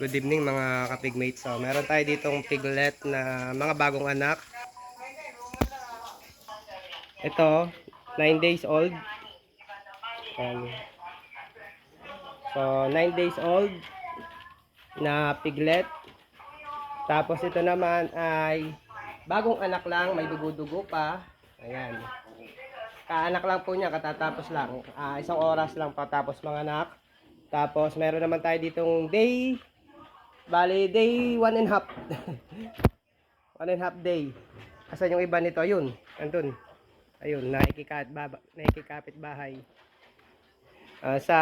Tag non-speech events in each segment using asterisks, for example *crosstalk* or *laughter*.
Good evening mga kapigmates. So, meron tayo ditong piglet na mga bagong anak. Ito, 9 days old. Ayan. So, 9 days old na piglet. Tapos ito naman ay bagong anak lang, may dugo-dugo pa. Ayan. Kaanak lang po niya, katatapos lang. Ah, isang oras lang patapos mga anak. Tapos meron naman tayo ditong day Bali, day one and half. *laughs* one and half day. Asan yung iba nito? Ayun, andun. Ayun, nakikikapit, baba, nakikikapit bahay. Ah, sa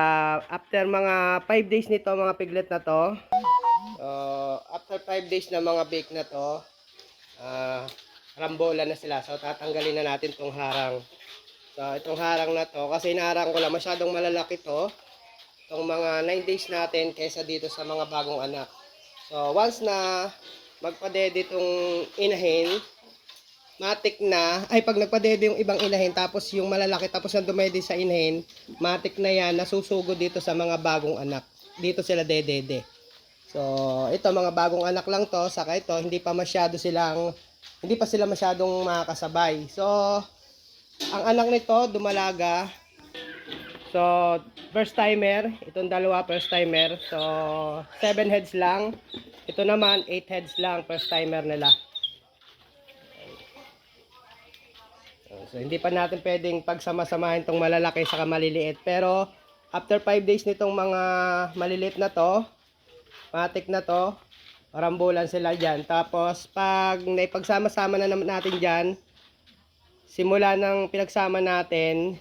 after mga 5 days nito, mga piglet na to, uh, after 5 days na mga bake na to, ah, rambola na sila. So, tatanggalin na natin tong harang. So, itong harang na to, kasi inaharang ko lang, masyadong malalaki to. Itong mga 9 days natin kaysa dito sa mga bagong anak. So, once na magpadede itong inahin, matik na, ay pag nagpadede yung ibang inahin, tapos yung malalaki, tapos yung dumede sa inahin, matik na yan, nasusugod dito sa mga bagong anak. Dito sila dedede. So, ito mga bagong anak lang to, saka ito, hindi pa masyado silang, hindi pa sila masyadong makakasabay. So, ang anak nito, dumalaga, So, first timer, itong dalawa first timer. So, 7 heads lang. Ito naman 8 heads lang first timer nila. So, hindi pa natin pwedeng pagsama-samahin tong malalaki sa maliliit. Pero, after 5 days nitong mga maliliit na to, matik na to, rambulan sila dyan. Tapos, pag naipagsama-sama na natin dyan, simula ng pinagsama natin,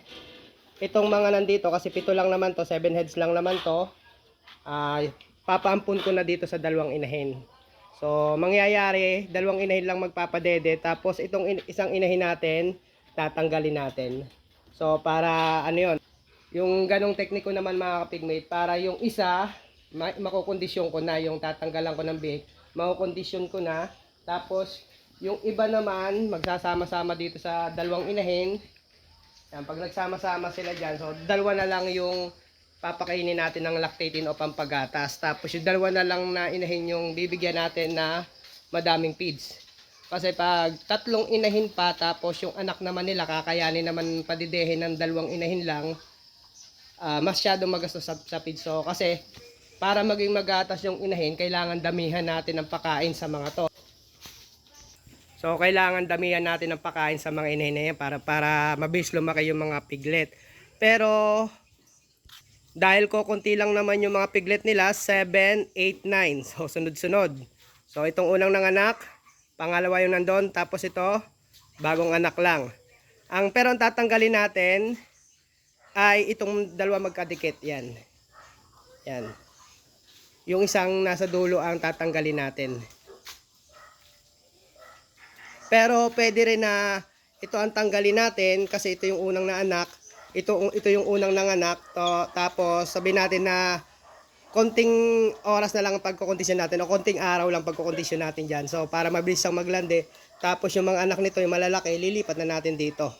itong mga nandito kasi pito lang naman to, 7 heads lang naman to. ay papaampun ko na dito sa dalawang inahin. So, mangyayari, dalawang inahin lang magpapadede tapos itong in- isang inahin natin tatanggalin natin. So, para ano 'yon? Yung ganong tekniko naman mga kapigmate, para yung isa ma- makokondisyon ko na yung tatanggalan ko ng bake, makokondisyon ko na. Tapos yung iba naman magsasama-sama dito sa dalawang inahin, yan, pag nagsama-sama sila dyan, so dalawa na lang yung papakainin natin ng lactating o pampagatas. Tapos yung dalawa na lang na inahin yung bibigyan natin na madaming feeds. Kasi pag tatlong inahin pa, tapos yung anak naman nila, kakayanin naman padidehin ng dalawang inahin lang, ah, masyadong magastos sa, sa feeds. So, kasi para maging magatas yung inahin, kailangan damihan natin ng pakain sa mga to. So, kailangan damihan natin ng pakain sa mga inahin na para, para mabilis lumaki yung mga piglet. Pero, dahil ko konti lang naman yung mga piglet nila, 7, 8, 9. So, sunod-sunod. So, itong unang nanganak, pangalawa yung nandun, tapos ito, bagong anak lang. Ang pero ang tatanggalin natin ay itong dalawa magkadikit. Yan. Yan. Yung isang nasa dulo ang tatanggalin natin. Pero pwede rin na ito ang tanggalin natin kasi ito yung unang na anak. Ito, ito yung unang nanganak. To, tapos sabihin natin na konting oras na lang ang pagkukondisyon natin o konting araw lang pagkukondisyon natin dyan. So para mabilis ang maglande. Tapos yung mga anak nito yung malalaki, lilipat na natin dito.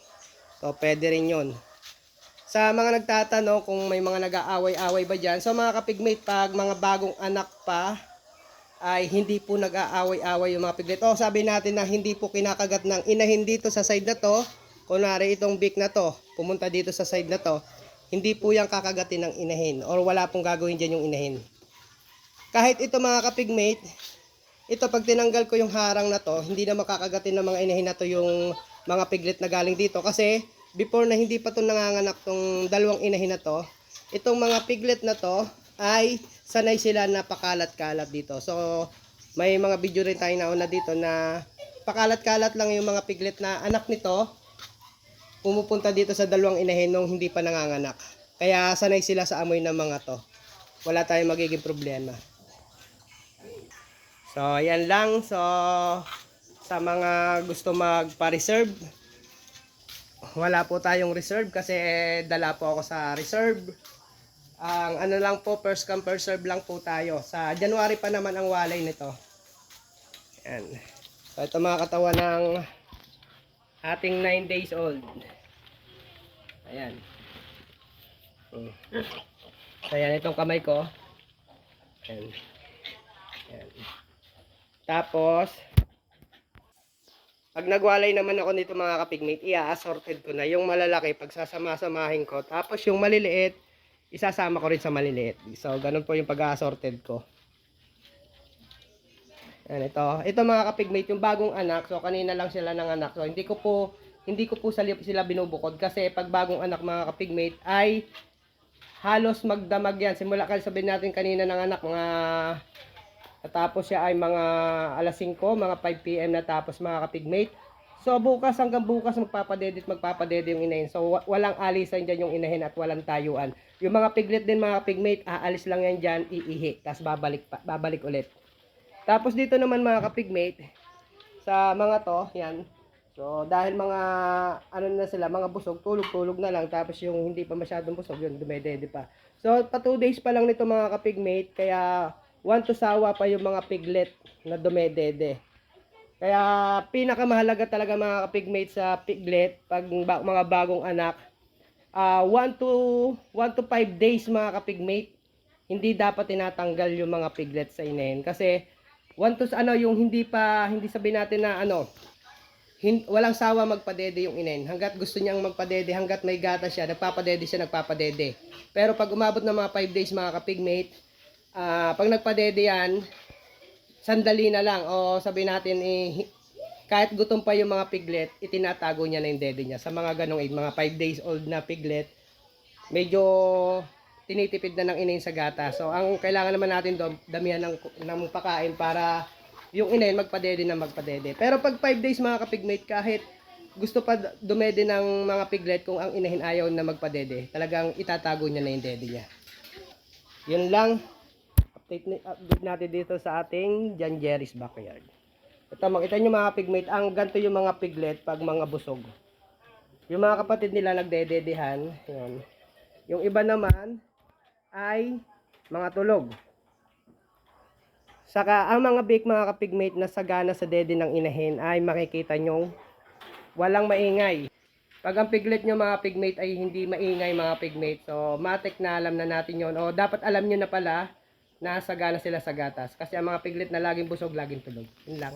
So pwede rin yun. Sa mga nagtatanong kung may mga nag-aaway-away ba dyan. So mga kapigmate, pag mga bagong anak pa, ay hindi po nag-aaway-away yung mga piglet. O sabi natin na hindi po kinakagat ng inahin dito sa side na to. Kunwari itong beak na to, pumunta dito sa side na to. Hindi po yan kakagatin ng inahin or wala pong gagawin dyan yung inahin. Kahit ito mga kapigmate, ito pag tinanggal ko yung harang na to, hindi na makakagatin ng mga inahin na to yung mga piglet na galing dito. Kasi before na hindi pa to nanganganak tong dalawang inahin na to, itong mga piglet na to ay sanay sila na pakalat-kalat dito. So, may mga video rin tayo nauna dito na pakalat-kalat lang yung mga piglet na anak nito pumupunta dito sa dalawang inahin nung hindi pa nanganganak. Kaya sanay sila sa amoy ng mga to. Wala tayong magiging problema. So, ayan lang. So, sa mga gusto magpa-reserve, wala po tayong reserve kasi dala po ako sa reserve. Ang ano lang po, first come first serve lang po tayo. Sa January pa naman ang walay nito. Yan. So ito mga katawan ng ating 9 days old. Ayan. Hmm. So yan itong kamay ko. Ayan. Yan. Tapos, pag nagwalay naman ako nito mga kapigmate, ia-assorted ko na. Yung malalaki, pag sasama-samahin ko. Tapos yung maliliit, isasama ko rin sa maliliit. So, ganun po yung pag-assorted ko. Yan, ito. Ito mga kapigmate, yung bagong anak. So, kanina lang sila ng anak. So, hindi ko po, hindi ko po sila, binubukod. Kasi pag bagong anak mga kapigmate, ay halos magdamag yan. Simula kasi sabihin natin kanina ng anak, mga Natapos siya ay mga alas 5, mga 5 p.m. natapos mga kapigmate. So bukas hanggang bukas magpapadedit magpapadede yung inahin. So wa- walang alisan dyan yung inahin at walang tayuan. Yung mga piglet din mga pigmate, aalis lang yan dyan, iihi. Tapos babalik, babalik ulit. Tapos dito naman mga kapigmate, sa mga to, yan. So dahil mga ano na sila, mga busog, tulog-tulog na lang. Tapos yung hindi pa masyadong busog, yun, dumedede pa. So pa 2 days pa lang nito mga kapigmate, kaya one to sawa pa yung mga piglet na dumedede. Kaya pinakamahalaga talaga mga kapigmate sa piglet pag mga bagong anak, ah 1 to 1 to 5 days mga kapigmate, hindi dapat tinatanggal yung mga piglet sa inahin kasi 1 to ano yung hindi pa hindi sabihin natin na ano hin- walang sawa magpadede yung inahin. Hanggat gusto niyang magpadede, hanggat may gata siya, nagpapadede siya, nagpapadede. Pero pag umabot ng mga 5 days mga kapigmate, ah pag nagpadede yan, sandali na lang o sabi natin eh, kahit gutom pa yung mga piglet, itinatago niya na yung dede niya. Sa mga ganong age, mga 5 days old na piglet, medyo tinitipid na ng inahin sa gata. So, ang kailangan naman natin doon, damihan ng, ng pakain para yung inahin magpadede na magpadede. Pero pag 5 days mga kapigmate, kahit gusto pa dumede ng mga piglet kung ang inahin ayaw na magpadede, talagang itatago niya na yung dede niya. Yun lang update, update natin dito sa ating John Jerry's backyard. Ito, makita nyo mga pigmate, ang ganito yung mga piglet pag mga busog. Yung mga kapatid nila nagdededehan, yun. Yung iba naman ay mga tulog. Saka ang mga bake mga kapigmate na sagana sa dede ng inahin ay makikita nyo walang maingay. Pag ang piglet nyo mga pigmate ay hindi maingay mga pigmate, so matik na alam na natin yon O dapat alam nyo na pala na sagana sila sa gatas. Kasi ang mga piglet na laging busog, laging tulog. Yun lang.